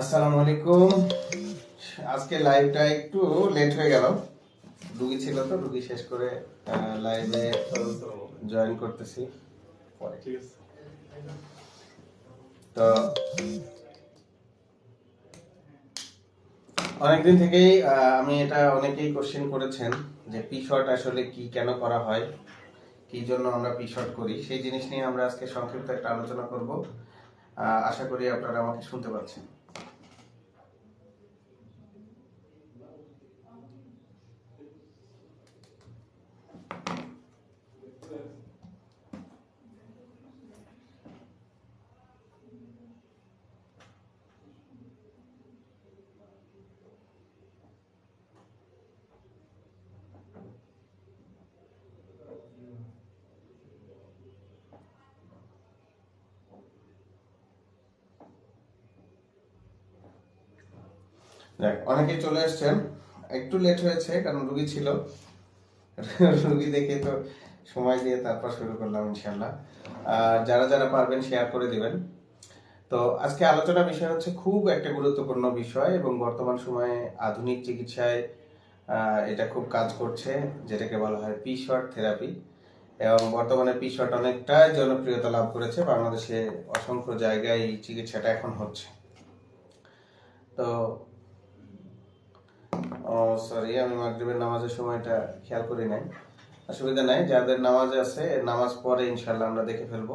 আসসালামু আলাইকুম। আজকে লাইভটা একটু লেট হয়ে গেল। রুগী ছিল তো রুগী শেষ করে লাইভে জয়েন করতেছি। পরে। তো অনেকদিন থেকেই আমি এটা অনেকেই কোশ্চেন করেছেন যে পি শর্ট আসলে কি কেন করা হয়? কি জন্য আমরা পি শর্ট করি? সেই জিনিস নিয়ে আমরা আজকে সংক্ষিপ্ত একটা আলোচনা করব। আশা করি আপনারা আমাকে শুনতে পাচ্ছেন। দেখ, অনেকেই চলে এসছেন একটু লেট হয়েছে, কারণ রুগী ছিল। রুগী দেখে তো সময় দিয়ে তারপর শুরু করলাম ইনশাল্লাহ আর যারা যারা পারবেন শেয়ার করে দিবেন। তো আজকে আলোচনা বিষয় হচ্ছে খুব একটা গুরুত্বপূর্ণ বিষয় এবং বর্তমান সময়ে আধুনিক চিকিৎসায় এটা খুব কাজ করছে, যেটাকে বলা হয় পি শর্ট থেরাপি এবং বর্তমানে পি শর্ট অনেকটাই জনপ্রিয়তা লাভ করেছে। বাংলাদেশে অসংখ্য জায়গায় এই চিকিৎসাটা এখন হচ্ছে। তো সরি আমি মাগরিবের নামাজের সময়টা খেয়াল করি নাই। অসুবিধা নাই, যাদের নামাজ আছে নামাজ পরে ইনশাল্লাহ আমরা দেখে ফেলব।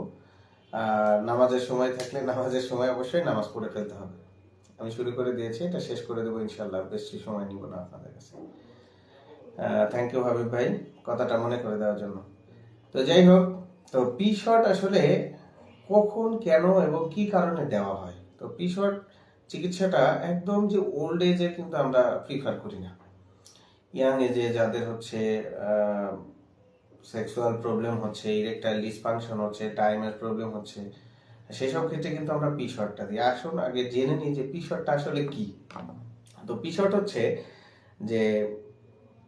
আর নামাজের সময় থাকলে নামাজের সময় অবশ্যই নামাজ পড়ে ফেলতে হবে। আমি শুরু করে দিয়েছি, এটা শেষ করে দেবো ইনশাল্লাহ বেশি সময় নিব না আপনাদের কাছে। থ্যাংক ইউ হাবিব ভাই, কথাটা মনে করে দেওয়ার জন্য। তো যাই হোক, তো পি শর্ট আসলে কখন, কেন এবং কি কারণে দেওয়া হয়? তো পি শর্ট চিকিৎসাটা একদম যে ওল্ড এজে কিন্তু আমরা প্রিফার করি না। ইয়াং এজে যাদের হচ্ছে সেক্সুয়াল প্রবলেম হচ্ছে ইরেকটাইল ডিসফাংশন হচ্ছে টাইমের প্রবলেম হচ্ছে, সেসব ক্ষেত্রে কিন্তু আমরা পি শর্টটা দিই আসুন আগে জেনে নিই যে পি শর্টটা আসলে কি। তো পি শর্ট হচ্ছে যে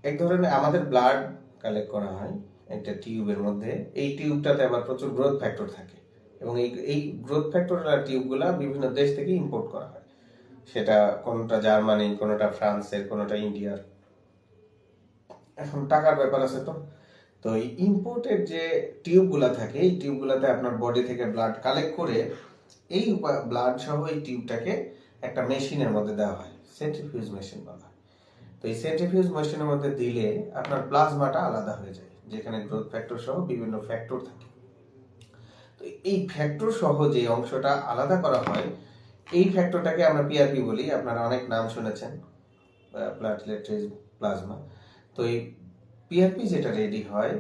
এক ধরনের আমাদের ব্লাড কালেক্ট করা হয় একটা টিউবের মধ্যে। এই টিউবটাতে আবার প্রচুর গ্রোথ ফ্যাক্টর থাকে এবং এই এই গ্রোথ ফ্যাক্টর টিউবগুলা বিভিন্ন দেশ থেকে ইম্পোর্ট করা হয়। সেটা কোনটা জার্মানি, কোনটা ফ্রান্সের, কোনটা ইন্ডিয়ার। এখন টাকার ব্যাপার আছে তো। তো এই ইম্পোর্টেড যে টিউবগুলা থাকে, এই টিউবগুলাতে আপনার বডি থেকে ব্লাড কালেক্ট করে এই ব্লাড সহ এই টিউবটাকে একটা মেশিনের মধ্যে দেওয়া হয় সেন্ট্রিফিউজ মেশিন বলা হয়। তো এই সেন্ট্রিফিউজ মেশিনের মধ্যে দিলে আপনার প্লাজমাটা আলাদা হয়ে যায়, যেখানে গ্রোথ ফ্যাক্টর সহ বিভিন্ন ফ্যাক্টর থাকে। তো এই ফ্যাক্টর সহ যে অংশটা আলাদা করা হয় এই ফ্যাক্টরটাকে আমরা পিআরপি বলি। আপনারা অনেক নাম শুনেছেন প্লাটলেট প্লাজমা তো এই পিআরপি যেটা রেডি হয়,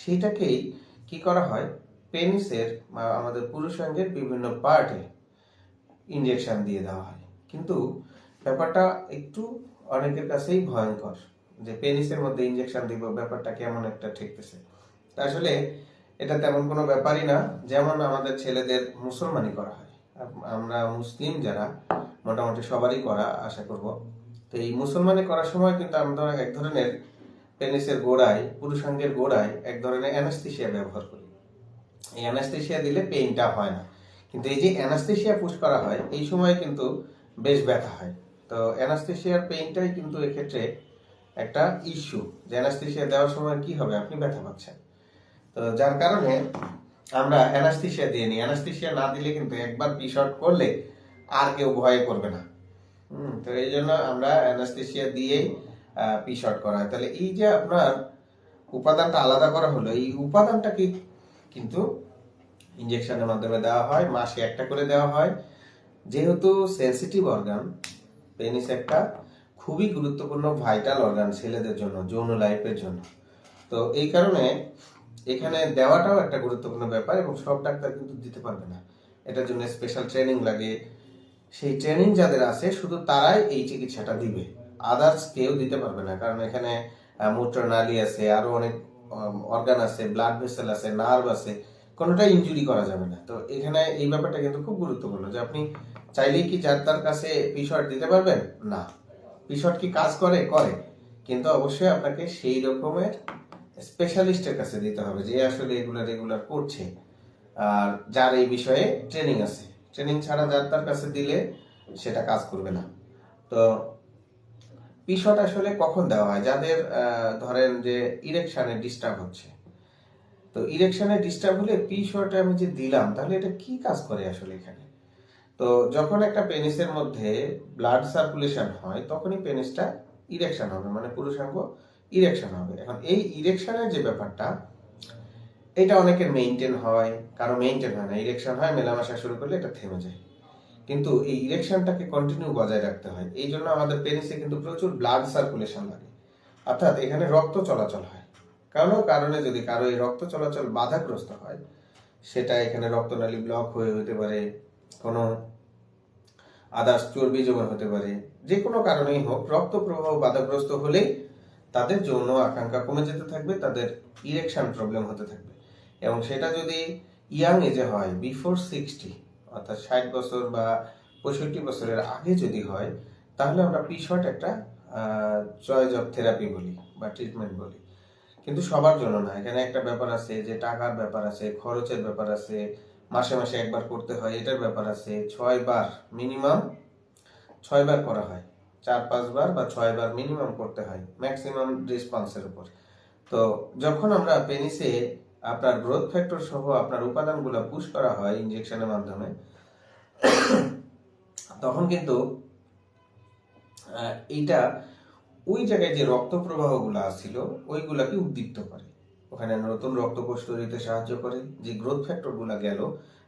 সেটাকেই কি করা হয়? পেনিসের আমাদের পুরুষাঙ্গের বিভিন্ন পার্টে ইনজেকশন দিয়ে দেওয়া হয়। কিন্তু ব্যাপারটা একটু অনেকের কাছেই ভয়ঙ্কর যে পেনিসের মধ্যে ইনজেকশন দিব, ব্যাপারটা কেমন একটা ঠেকতেছে। আসলে এটা তেমন কোনো ব্যাপারই না। যেমন আমাদের ছেলেদের মুসলমানি করা হয়। আমরা মুসলিম যারা, মোটামুটি সবারই করা আশা করব। তো এই মুসলমানি করার সময় কিন্তু আমরা এক ধরনের পেনিসের গোড়ায়, পুরুষাঙ্গের গোড়ায় এক ধরনের অ্যানাস্থেশিয়া ব্যবহার করি। এই অ্যানাস্থেশিয়া দিলে পেইনটা হয় না। কিন্তু এই যে অ্যানাস্থেশিয়া পুশ করা হয়, এই সময় কিন্তু বেশ ব্যথা হয়। তো অ্যানাস্থেশিয়ার পেইনটাই কিন্তু এক্ষেত্রে একটা ইস্যু যে অ্যানাস্থেশিয়া দেওয়ার সময় কি হবে? আপনি ব্যথা পাচ্ছেন। তো যার কারণে আমরা অ্যানাস্থেশিয়া দিয়ে নিই। অ্যানাস্থেশিয়া না দিলে কিন্তু একবার পি শর্ট করলে আর কেউ ভয়ে করবে না। তো এই জন্য আমরা অ্যানাস্থেশিয়া দিয়েই পি শর্ট করা হয়। তাহলে এই যে আপনার উপাদানটা আলাদা করা হলো, এই উপাদানটাকে কিন্তু ইনজেকশনের মাধ্যমে দেওয়া হয়, মাসে একটা করে দেওয়া হয়। যেহেতু সেন্সিটিভ অর্গান পেনিস একটা খুবই গুরুত্বপূর্ণ ভাইটাল অর্গান ছেলেদের জন্য, যৌন লাইফের জন্য। তো এই কারণে এখানে দেওয়াটাও একটা গুরুত্বপূর্ণ ব্যাপার এবং সব ডাক্তার কিন্তু দিতে পারবে না। এটার জন্য স্পেশাল ট্রেনিং লাগে। সেই ট্রেনিং যাদের আছে, শুধু তারাই এই চিকিৎসাটা দিবে। আদার্স কেউ দিতে পারবে না। কারণ এখানে মূত্রনালী আছে, আরও অনেক অর্গান আছে ব্লাড ভেসেল আছে নার্ভ আছে কোনোটা ইনজুরি করা যাবে না। তো এখানে এই ব্যাপারটা কিন্তু খুব গুরুত্বপূর্ণ যে আপনি চাইলেই কি যার তার কাছে পিশট দিতে পারবেন? না। পিশট কি কাজ করে? করে। কিন্তু অবশ্যই আপনাকে সেই রকমের স্পেশালিস্টের কাছে দিতে হবে যে আসলে এগুলা রেগুলার করছে। আর যার এই বিষয়ে ট্রেনিং আছে। ট্রেনিং ছাড়া যার তার কাছে দিলে সেটা কাজ করবে না। তো পিশট আসলে কখন দেওয়া হয়? যাদের ধরেন যে ইরেকশানে ডিস্টার্ব হচ্ছে। তো ইরেকশানে ডিস্টার্ব হলে পি শর্টে আমি যে দিলাম, তাহলে এটা কি কাজ করে আসলে এখানে? তো যখন একটা পেনিসের মধ্যে ব্লাড সার্কুলেশন হয়, তখনই পেনিসটা ইরেকশন হবে মানে পুরুষাঙ্গ ইরেকশন হবে। এখন এই ইরেকশনের যে ব্যাপারটা, এটা অনেকের মেইনটেইন হয়, কারও মেইনটেইন হয় না। ইরেকশন হয়, মেলামেশা শুরু করলে এটা থেমে যায়। কিন্তু এই ইরেকশনটাকে কন্টিনিউ বজায় রাখতে হয়। এই জন্য আমাদের পেনিসে কিন্তু প্রচুর ব্লাড সার্কুলেশন লাগে। অর্থাৎ এখানে রক্ত চলাচল হয়। কারণ কারণে যদি কারও এই রক্ত চলাচল বাধাগ্রস্ত হয়, সেটা এখানে রক্তনালী ব্লক হয়ে হতে পারে, কোনো আদার্স চর্বি জমা হতে পারে যে কোনো কারণেই হোক, রক্ত প্রবাহ বাধাগ্রস্ত হলেই তাদের যৌন আকাঙ্ক্ষা কমে যেতে থাকবে, তাদের ইরেকশন প্রবলেম হতে থাকবে। এবং সেটা যদি ইয়াং এজে হয় বিফোর সিক্সটি অর্থাৎ ষাট বছর বা পঁয়ষট্টি বছরের আগে যদি হয়, তাহলে আমরা পিশট একটা চয়েস অফ থেরাপি বলি বা ট্রিটমেন্ট বলি। কিন্তু সবার জন্য না। এখানে একটা ব্যাপার আছে যে টাকার ব্যাপার আছে, খরচের ব্যাপার আছে, মাসে মাসে একবার করতে হয়, এটার ব্যাপার আছে। ছয় বার মিনিমাম ছয় বার করা হয়। চার পাঁচবার বা ছয় বার মিনিমাম করতে হয় ম্যাক্সিমাম রেসপন্সের উপর। তো যখন আমরা পেনিসে আপনার গ্রোথ ফ্যাক্টর সহ আপনার উপাদানগুলো পুশ করা হয় ইনজেকশনের মাধ্যমে, তখন কিন্তু এইটা ওই জায়গায় যে রক্ত প্রবাহগুলো আসছিল, ওইগুলাকে উদ্দীপ্ত করে। ওখানে নতুন রক্তকোষ তৈরিতে সাহায্য করে। যে গ্রোথ ফ্যাক্টরগুলো গেল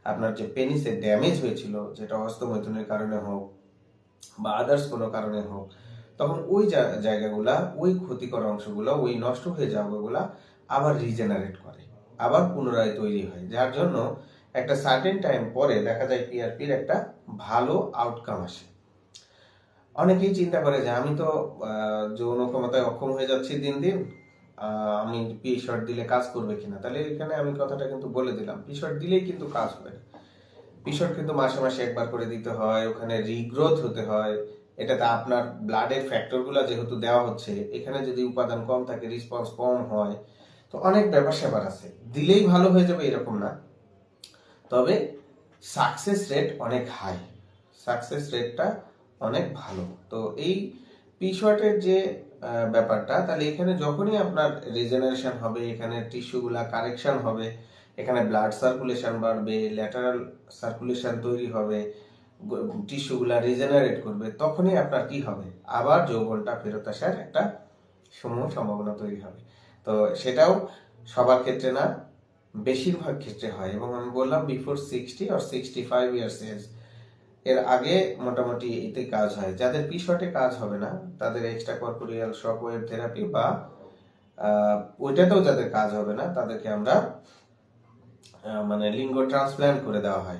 আপনার যে পেনিসে ড্যামেজ হয়েছিল, যেটা হস্তমৈথুনের কারণে হোক বা আদার্স কোনো কারণে হোক, তখন ওই জায়গাগুলা, ওই ক্ষতিকর অংশগুলো, ওই নষ্ট হয়ে যাওয়াগুলা আবার রিজেনারেট করে, আবার পুনরায় তৈরি হয়। যার জন্য একটা সার্টেন টাইম পরে দেখা যায় পিআরপির একটা ভালো আউটকাম আসে। অনেকেই চিন্তা করে যে আমি তো যৌন ক্ষমতায় অক্ষম হয়ে যাচ্ছি দিন দিন আমি পি শর্ট দিলে কাজ করবে কিনা? তাহলে এখানে আমি কথাটা কিন্তু বলে দিলাম পি শর্ট দিলেই কিন্তু কাজ হবে না। পি কিন্তু মাসে মাসে একবার করে দিতে হয়, ওখানে রিগ্রোথ হতে হয়। এটাতে আপনার ব্লাডের ফ্যাক্টরগুলো যেহেতু দেওয়া হচ্ছে, এখানে যদি উপাদান কম থাকে রিসপন্স কম হয়, তো অনেক ব্যাপার স্যাপার আছে। দিলেই ভালো হয়ে যাবে এরকম না। তবে সাকসেস রেট অনেক হাই সাকসেস রেটটা অনেক ভালো। তো এই পি যে ব্যাপারটা, তাহলে এখানে যখনই আপনার রিজেনারেশন হবে, এখানে টিস্যুগুলা কারেকশন হবে এখানে ব্লাড সার্কুলেশন বাড়বে ল্যাটারাল সার্কুলেশন তৈরি হবে টিস্যুগুলা রিজেনারেট করবে, তখনই আপনার কি হবে? আবার যৌবনটা ফেরত আসার একটা সমূহ সম্ভাবনা তৈরি হবে। তো সেটাও সবার ক্ষেত্রে না, বেশিরভাগ ক্ষেত্রে হয়। এবং আমি বললাম বিফোর সিক্সটি আর সিক্সটি ফাইভ ইয়ার্স এজ এর আগে মোটামুটি এতে কাজ হয়। যাদের পি শর্টে কাজ হবে না, তাদের extra corporeal shock wave therapy বা ওইটাতেও যাদের কাজ হবে না, তাদেরকে আমরা মানে লিঙ্গ ট্রান্সপ্ল্যান্ট করে দেওয়া হয়।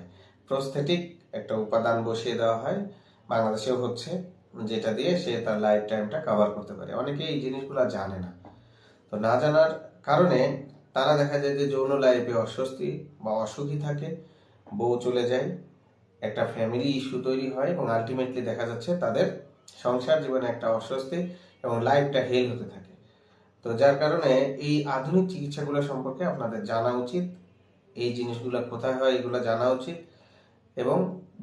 প্রস্থেটিক একটা উপাদান বসিয়ে দেওয়া হয়। বাংলাদেশেও হচ্ছে, যেটা দিয়ে সে তার লাইফ টাইমটা কভার করতে পারে। অনেকে এই জিনিসগুলো জানে না। তো না জানার কারণে তারা দেখা যায় যে যৌন লাইফে অস্বস্তি বা অসুখী থাকে, বউ চলে যায়, একটা ফ্যামিলি ইস্যু তৈরি হয় এবং আলটিমেটলি দেখা যাচ্ছে তাদের সংসার জীবনে একটা অস্বস্তি এবং লাইফটা হেল হতে থাকে। তো যার কারণে এই আধুনিক চিকিৎসাগুলো সম্পর্কে আপনাদের জানা উচিত। এই জিনিসগুলো কোথায় হয় এগুলো জানা উচিত। এবং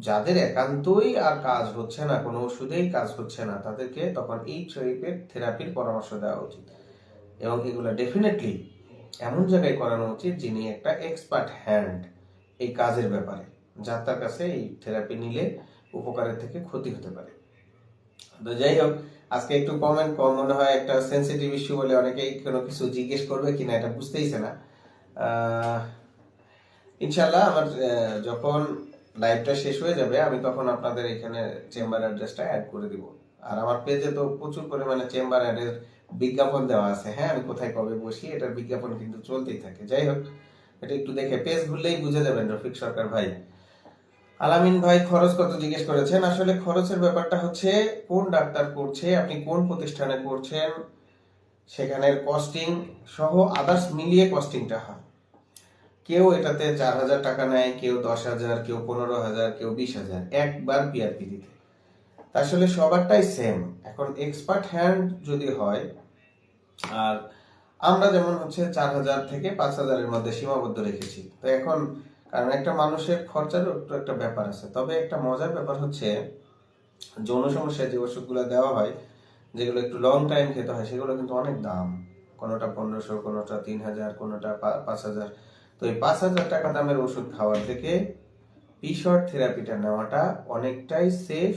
যাদের একান্তই আর কাজ হচ্ছে না, কোনো ওষুধেই কাজ হচ্ছে না, তাদেরকে তখন এই টাইপের থেরাপির পরামর্শ দেওয়া উচিত। এবং এগুলো ডেফিনেটলি এমন জায়গায় করানো উচিত যিনি একটা এক্সপার্ট হ্যান্ড এই কাজের ব্যাপারে, যার তার কাছে এই থেরাপি নিলে উপকারের থেকে ক্ষতি হতে পারে। তো যাই হোক, আজকে একটু কমেন্ট কম, মনে হয় একটা সেন্সিটিভ ইস্যু বলে অনেকেই কোনো কিছু জিজ্ঞেস করবে কিনা, এটা বুঝতেইছে না। ইনশাল্লাহ আমার যখন লাইভটা শেষ হয়ে যাবে, আমি তখন আপনাদের এখানে চেম্বার অ্যাড্রেসটা অ্যাড করে দিব। আর আমার পেজে তো প্রচুর পরিমাণে চেম্বার অ্যাডের বিজ্ঞাপন দেওয়া আছে। হ্যাঁ আমি কোথায় কবে বসি, এটার বিজ্ঞাপন কিন্তু চলতেই থাকে। যাই হোক, এটা একটু দেখে পেজ ঘুরলেই বুঝে যাবেন রফিক সরকার ভাই। আলামিন ভাই খরচ কত জিজ্ঞেস করেছেন? আসলে খরচের ব্যাপারটা হচ্ছে, কোন ডাক্তার করছে, আপনি কোন প্রতিষ্ঠানে করছেন, সেখানের কস্টিং সহ আদার্স মিলিয়ে কস্টিংটা হয়। কেউ এটাতে চার হাজার টাকা নেয়, কেউ দশ হাজার, কেউ পনেরো হাজার, কেউ বিশ হাজার, একবার পিআরপি দিতে। আসলে সবারটাই সেম এখন এক্সপার্ট হ্যান্ড যদি হয়, আর আমরা যেমন হচ্ছে চার হাজার থেকে পাঁচ হাজারের মধ্যে সীমাবদ্ধ রেখেছি। তো এখন, কারণ একটা মানুষের খরচারও একটা ব্যাপার আছে। তবে একটা মজার ব্যাপার হচ্ছে, যৌন সমস্যায় যে ওষুধগুলো দেওয়া হয়, যেগুলো একটু লং টাইম খেতে হয়, সেগুলো কিন্তু অনেক দাম। কোনোটা পনেরোশো, কোনোটা তিন হাজার, কোনোটা পাঁচ হাজার। তো এই পাঁচ হাজার টাকা দামের ওষুধ খাওয়ার থেকে পিশর্ট থেরাপিটা নেওয়াটা অনেকটাই সেফ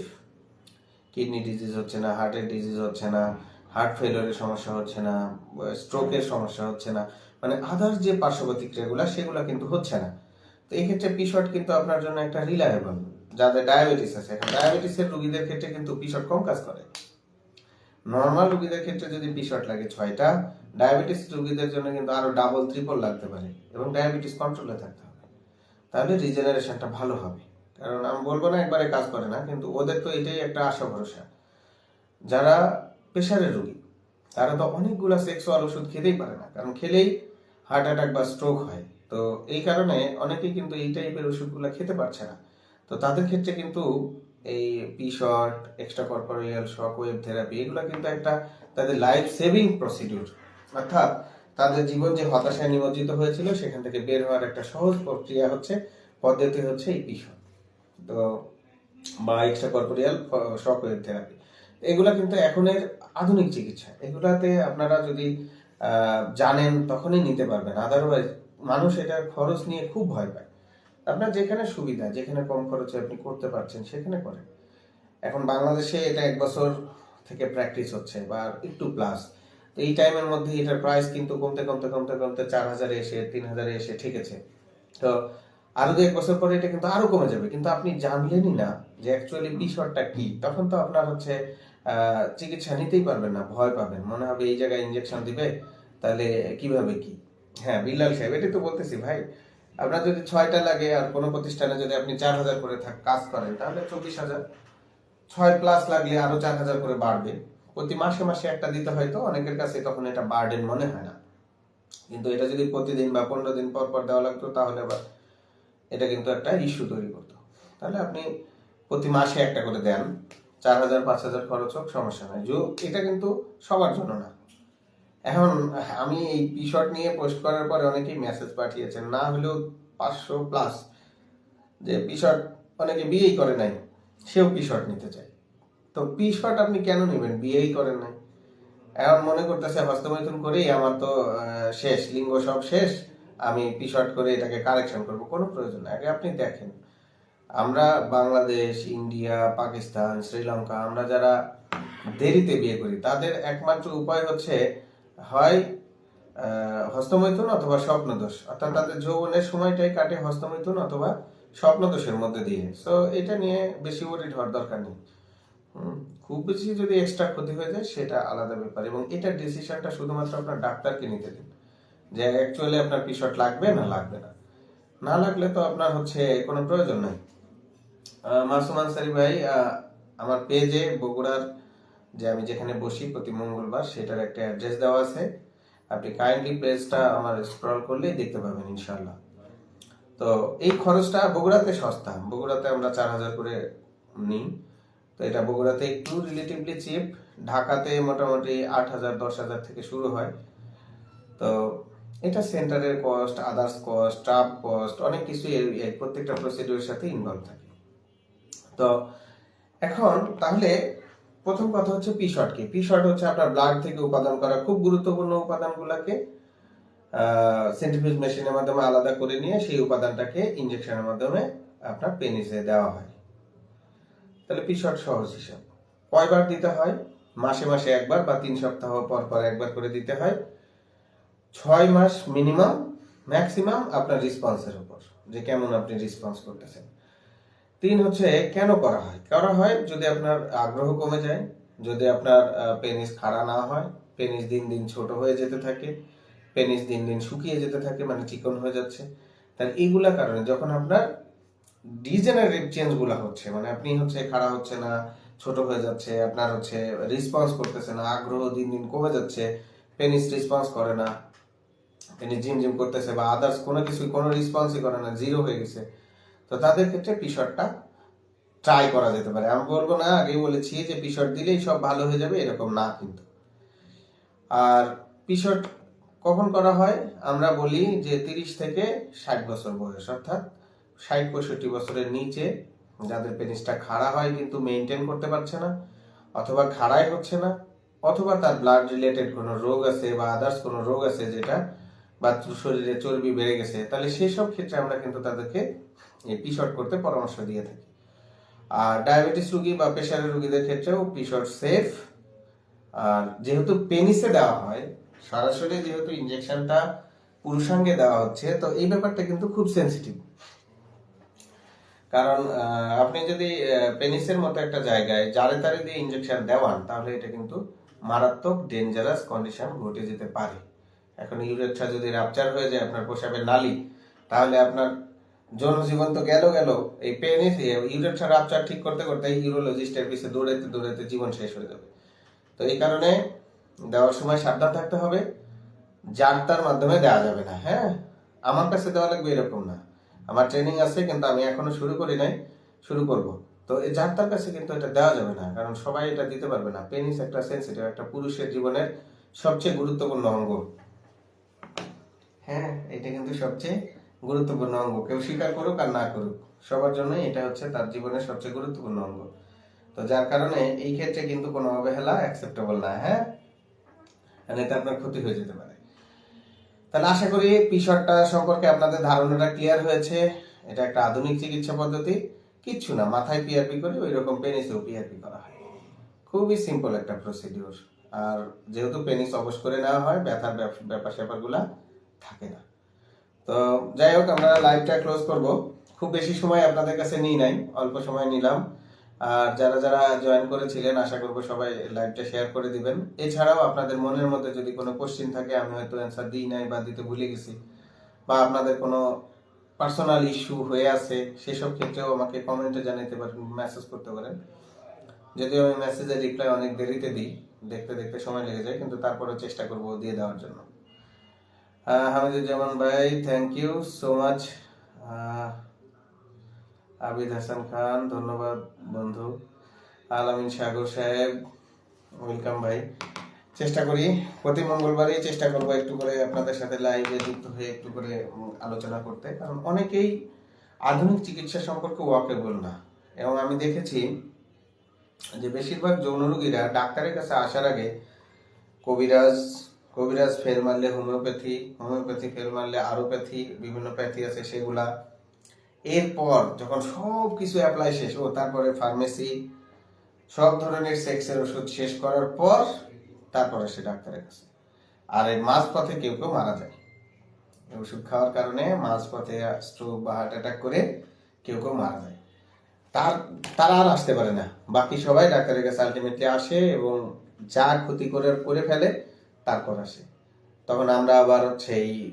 কিডনি ডিজিজ হচ্ছে না হার্টের ডিজিজ হচ্ছে না হার্ট ফেলিওরের সমস্যা হচ্ছে না স্ট্রোকের সমস্যা হচ্ছে না মানে আদার যে পার্শ্ব প্রতিক্রিয়াগুলো সেগুলো কিন্তু হচ্ছে না। তো এই ক্ষেত্রে পিশর্ট কিন্তু আপনার জন্য একটা রিলায়েবল যাদের ডায়াবেটিস আছে, এখন ডায়াবেটিসের রুগীদের ক্ষেত্রে কিন্তু পিশর্ট কম কাজ করে। নর্মাল রুগীদের ক্ষেত্রে যদি পিশর্ট লাগে ছয়টা ডায়াবেটিস রোগীদের জন্য কিন্তু আরও ডাবল ত্রিপল লাগতে পারে এবং ডায়াবেটিস কন্ট্রোলে থাকতে হবে। তাহলে রিজেনারেশনটা ভালো হবে। কারণ আমি বলব না একবারে কাজ করে না, কিন্তু ওদের তো এটাই একটা আশা ভরসা। যারা প্রেশারের রোগী, তারা তো অনেকগুলো সেক্সুয়াল ওষুধ খেতেই পারে না, কারণ খেলেই হার্ট অ্যাটাক বা স্ট্রোক হয়। তো এই কারণে অনেকেই কিন্তু এই টাইপের ওষুধগুলো খেতে পারছে না। তো তাদের ক্ষেত্রে কিন্তু এই P shot extracorporeal shock wave therapy এগুলো কিন্তু একটা তাদের লাইফ সেভিং প্রসিডিউর অর্থাৎ তাদের জীবন যে হতাশায় নিমজ্জিত হয়েছিল, সেখান থেকে বের হওয়ার একটা সহজ প্রক্রিয়া হচ্ছে, পদ্ধতি হচ্ছে এই শর্ট তো বা extra corporeal shock wave therapy এগুলা কিন্তু এখনের আধুনিক চিকিৎসা। এগুলাতে আপনারা যদি জানেন, তখনই নিতে পারবেন। আদারওয়াইজ মানুষ এটার খরচ নিয়ে খুব ভয় পায়। আপনার যেখানে সুবিধা, যেখানে কম খরচে আপনি করতে পারছেন, সেখানে করেন। এখন বাংলাদেশে এটা এক বছর থেকে প্র্যাকটিস হচ্ছে, বা একটু প্লাস তো এই টাইমের মধ্যে এটার প্রাইস কিন্তু কমতে কমতে কমতে কমতে চার হাজারে এসে, তিন হাজারে এসে ঠেকেছে। তো আরও দু এক বছর পরে এটা কিন্তু আরও কমে যাবে। কিন্তু আপনি জানলেনই না যে অ্যাকচুয়ালি বিষয়টা কি। তখন তো আপনার হচ্ছে চিকিৎসা নিতেই পারবেন না, ভয় পাবেন। মনে হবে এই জায়গায় ইঞ্জেকশন দিবে, তাহলে কীভাবে কি? হ্যাঁ বিল্লাল সাহেব, এটাই তো বলতেছি ভাই। আপনার যদি ছয়টা লাগে আর কোনো প্রতিষ্ঠানে যদি আপনি চার হাজার করে কাজ করেন, তাহলে চব্বিশ হাজার। ছয় প্লাস লাগলে আরও চার হাজার করে বাড়বে। প্রতি মাসে মাসে একটা দিতে হয় তো, অনেকের কাছে তখন এটা বার্ডেন মনে হয় না। কিন্তু এটা যদি প্রতিদিন বা পনেরো দিন পর পর দেওয়া লাগতো, তাহলে আবার এটা কিন্তু একটা ইস্যু তৈরি করতো। তাহলে আপনি প্রতি মাসে একটা করে দেন, চার হাজার, পাঁচ হাজার খরচ হোক, সমস্যা নয় যো, এটা কিন্তু সবার জন্য না। এখন আমি এই টি শার্ট নিয়ে পোস্ট করার পরে অনেকেই মেসেজ পাঠিয়েছেন, না হলেও পাঁচশো প্লাস যে পি শার্ট অনেকে বিয়েই করে নাই, সেও পি শার্ট নিতে চায়। তো পি শার্ট আপনি কেন নেবেন? বিয়েই করেন নাই। এখন মনে করতেছে হস্তমৈথুন করেই আমার তো শেষ, লিঙ্গ সব শেষ, আমি পি শার্ট করে এটাকে কারেকশন করব, কোনো প্রয়োজন নেই। আগে আপনি দেখেন, আমরা বাংলাদেশ, ইন্ডিয়া, পাকিস্তান, শ্রীলঙ্কা, আমরা যারা দেরিতে বিয়ে করি, তাদের একমাত্র উপায় হচ্ছে, হয় হস্তমৈথুন অথবা স্বপ্নদোষ। অর্থাৎ তাদের যৌবনের সময়টাই কাটে হস্তমৈথুন অথবা স্বপ্নদোষের মধ্যে দিয়ে। সো এটা নিয়ে বেশি ওরিড হওয়ার দরকার নেই। খুব বেশি যদি এক্সট্রা ক্ষতি হয়ে যায়, সেটা আলাদা ব্যাপার। এবং এটা ডিসিশনটা শুধুমাত্র আপনার ডাক্তারকে নিতে দিন। যে অ্যাকচুয়ালি আপনার পিশট লাগবে না লাগবে না। না লাগলে তো আপনার হচ্ছে কোনো প্রয়োজন নাই। মাসুম আনসারি ভাই আমার পেজে বগুড়ার যে আমি যেখানে বসি প্রতি মঙ্গলবার, সেটার একটা অ্যাড্রেস দেওয়া আছে। আপনি কাইন্ডলি পেজটা আমার স্ক্রল করলেই দেখতে পাবেন ইনশাল্লাহ তো এই খরচটা বগুড়াতে সস্তা। বগুড়াতে আমরা চার হাজার করে নিই। তো এটা বগুড়াতে একটু রিলেটিভলি চিপ ঢাকাতে মোটামুটি আট হাজার, দশ হাজার থেকে শুরু হয়। তো এটা সেন্টারের cost others cost staff cost অনেক কিছু প্রত্যেকটা প্রসিডিওর সাথে ইনভলভ থাকে। তো এখন তাহলে প্রথম কথা হচ্ছে পি শর্ট কি পি শর্ট হচ্ছে আপনার ব্লাড থেকে উপাদান করা খুব গুরুত্বপূর্ণ উপাদানগুলোকে সেন্ট্রিফিউজ মেশিনের মাধ্যমে আলাদা করে নিয়ে সেই উপাদানটাকে ইনজেকশনের মাধ্যমে আপনার পেনিসে দেওয়া হয়। তাহলে পি শর্ট সহজ হিসাব। কয়বার দিতে হয়? মাসে মাসে একবার বা তিন সপ্তাহ পর পর একবার করে দিতে হয়। ছয় মাস মিনিমাম, ম্যাক্সিমাম আপনার রেসপন্সের উপর, যে কেমন আপনি রেসপন্স করতেছেন। তিন হচ্ছে কেন করা হয়? করা হয় যদি আপনার আগ্রহ কমে যায়, যদি আপনার পেনিস খাড়া না হয়, পেনিস দিন দিন ছোট হয়ে যেতে থাকে, পেনিস দিন দিন শুকিয়ে যেতে থাকে মানে চিকন হয়ে যাচ্ছে, তাহলে এইগুলা কারণে যখন আপনার ডিজেনারেটিভ চেঞ্জগুলা হচ্ছে। মানে আপনি হচ্ছে খাড়া হচ্ছে না, ছোট হয়ে যাচ্ছে, আপনার হচ্ছে রেসপন্স করতেছে না, আগ্রহ দিন দিন কমে যাচ্ছে পেনিস রেসপন্স করে না পেনিস জিম করতেছে বা আদার্স কোনো কিছু কোনো রেসপন্সই করে না জিরো হয়ে গেছে। তো তাদের ক্ষেত্রে পিশটটা ট্রাই করা যেতে পারে। আমি বলব না, আগেই বলেছি যে পিশট দিলেই সব ভালো হয়ে যাবে, এরকম না কিন্তু। আর পিশট কখন করা হয়? আমরা বলি যে তিরিশ থেকে ষাট বছর বয়স, অর্থাৎ ষাট পঁয়ষট্টি বছরের নিচে, যাদের পেনিসটা খাড়া হয় কিন্তু মেনটেন করতে পারছে না, অথবা খাড়াই হচ্ছে না, অথবা তার ব্লাড রিলেটেড কোনো রোগ আছে বা আদার্স কোনো রোগ আছে যেটা বা শরীরে চর্বি বেড়ে গেছে, তাহলে সেই সব ক্ষেত্রে আমরা কিন্তু তাদেরকে পিশট করতে পরামর্শ দিয়ে থাকি। আর ডায়াবেটিস রোগী বা প্রেশারের রোগীদের ক্ষেত্রেও পিশট সেফ আর যেহেতু পেনিসে দেওয়া হয় সরাসরি যেহেতু ইনজেকশনটা পুরুষাঙ্গে দেওয়া হচ্ছে, তো এই ব্যাপারটা কিন্তু খুব সেনসিটিভ কারণ আপনি যদি পেনিসের মতো একটা জায়গায় জারে তারে দিয়ে ইনজেকশন দেওয়ান, তাহলে এটা কিন্তু মারাত্মক ডেঞ্জারাস কন্ডিশন ঘটে যেতে পারে। এখন ইউরেটটা যদি রাপচার হয়ে যায় আপনার প্রসাবের নালী, তাহলে আপনার জনজীবন তো গেল গেল, এই পেনিস ইউরেটটা রাপচার ঠিক করতে করতে ইউরোলজিস্টের পিছিয়ে দৌড়াতে দৌড়াতে জীবন শেষ হয়ে যাবে। তো এই কারণে দেওয়ার সময় সাবধান থাকতে হবে যার তার মাধ্যমে দেওয়া যাবে না হ্যাঁ? আমার কাছে দেওয়া লাগবে এরকম না। আমার ট্রেনিং আছে, কিন্তু আমি এখনও শুরু করি নাই, শুরু করব। তো এই যার তার কাছে কিন্তু এটা দেওয়া যাবে না, কারণ সবাই এটা দিতে পারবে না। পেনিস একটা সেন্সিটিভ একটা পুরুষের জীবনের সবচেয়ে গুরুত্বপূর্ণ অঙ্গ। হ্যাঁ এটা কিন্তু সবচেয়ে গুরুত্বপূর্ণ অঙ্গ। কেউ স্বীকার করুক আর না করুক, সবার জন্য এটা হচ্ছে তার জীবনের সবচেয়ে গুরুত্বপূর্ণ অঙ্গ। তো যার কারণে এই ক্ষেত্রে কিন্তু কোনো অবহেলা অ্যাকসেপ্টেবল না হ্যাঁ? এতে আপনার ক্ষতি হয়ে যেতে পারে। তাহলে আশা করি পিসরটা সম্পর্কে আপনাদের ধারণাটা ক্লিয়ার হয়েছে। এটা একটা আধুনিক চিকিৎসা পদ্ধতি। কিচ্ছু না, মাথায় পিআরপি করে ওই রকম পেনিসেও পিআরপি করা হয়। খুবই সিম্পল একটা প্রসিডিওর আর যেহেতু পেনিস অবশ করে নেওয়া হয়, ব্যথার ব্যাপ- ব্যাপার স্যাপারগুলা থাকে না। তো যাই হোক, আমরা লাইভটা ক্লোজ করব। খুব বেশি সময় আপনাদের কাছে নিই নাই, অল্প সময় নিলাম। আর যারা যারা জয়েন করেছিলেন, আশা করব সবাই লাইভটা শেয়ার করে দিবেন। এছাড়াও আপনাদের মনের মধ্যে যদি কোনো কোশ্চিন থাকে, আমি হয়তো অ্যান্সার দিই নাই বা দিতে ভুলে গেছি, বা আপনাদের কোনো পার্সোনাল ইস্যু হয়ে আছে, সেসব ক্ষেত্রেও আমাকে কমেন্টে জানাতে পারেন মেসেজ করতে পারেন। যদিও আমি মেসেজের রিপ্লাই অনেক দেরিতে দিই, দেখতে দেখতে সময় লেগে যায়, কিন্তু তারপরেও চেষ্টা করব দিয়ে দেওয়ার জন্য। হামিদুজ্জামান ভাই thank you so much Abid Hasan Khan, ধন্যবাদ বন্ধু। আলামিন সাগর সাহেব, ওয়েলকাম ভাই। চেষ্টা করি, প্রতি মঙ্গলবারই চেষ্টা করব একটু করে আপনাদের সাথে লাইভে যুক্ত হয়ে একটু করে আলোচনা করতে। কারণ অনেকেই আধুনিক চিকিৎসা সম্পর্কে ওয়াকেবল না। এবং আমি দেখেছি যে বেশিরভাগ যৌন রোগীরা ডাক্তারের কাছে আসার আগে কবিরাজ কবিরাজ ফেল মারলে হোমিওপ্যাথি হোমিওপ্যাথি ফেল মারলে আরোপ্যাথি বিভিন্ন প্যাথি আছে সেগুলা এরপর যখন সব কিছু অ্যাপ্লাই শেষ, ও তারপরে ফার্মেসি সব ধরনের সেক্সের ওষুধ শেষ করার পর তারপরে সে ডাক্তারের কাছে। আর এই মাঝ পথে কেউ কেউ মারা যায়। ওষুধ খাওয়ার কারণে মাঝ পথে স্ট্রোক বা হার্ট অ্যাটাক করে কেউ কেউ মারা যায়। তার, তারা আর আসতে পারে না। বাকি সবাই ডাক্তারের কাছে আলটিমেটলি আসে এবং যা ক্ষতি করে করে ফেলে, তারপর আসে। তখন আমরা আবার এই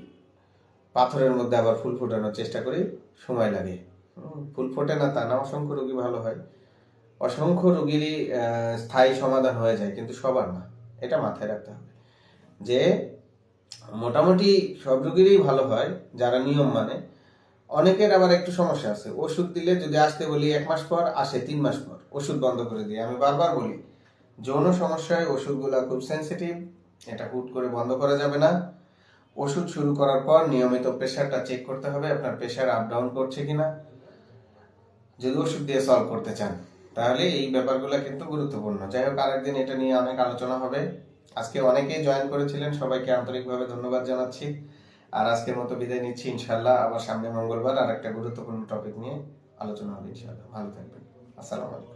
পাথরের মধ্যে আবার ফুল ফোটানোর চেষ্টা করি, সময় লাগে। ফুল ফোটে না তা না, অসংখ্য রোগী ভালো হয়। অসংখ্য রোগীরই স্থায়ী সমাধান হয়ে যায়, কিন্তু সবার না। এটা মাথায় রাখতে হবে। যে মোটামুটি সব রোগীরই ভালো হয়, যারা নিয়ম মানে। অনেকের আবার একটু সমস্যা আছে। ওষুধ দিলে যদি আসতে বলি এক মাস পর, আসে তিন মাস পর। ওষুধ বন্ধ করে দিই। আমি বারবার বলি, যৌন সমস্যায় ওষুধগুলো খুব সেনসিটিভ এটা হুট করে বন্ধ করা যাবে না। ওষুধ শুরু করার পর নিয়মিত প্রেশারটা চেক করতে হবে, আপনার প্রেশার আপ ডাউন করছে কিনা। যদি ওষুধ দিয়ে সলভ করতে চান, তাহলে এই ব্যাপারগুলো কিন্তু গুরুত্বপূর্ণ। যাই হোক, আরেকদিন এটা নিয়ে অনেক আলোচনা হবে। আজকে অনেকেই জয়েন করেছিলেন, সবাইকে আন্তরিকভাবে ধন্যবাদ জানাচ্ছি। আর আজকের মতো বিদায় নিচ্ছি ইনশাল্লাহ আবার সামনে মঙ্গলবার আর একটা গুরুত্বপূর্ণ টপিক নিয়ে আলোচনা হবে ইনশাল্লাহ ভালো থাকবেন। আসসালামু আলাইকুম।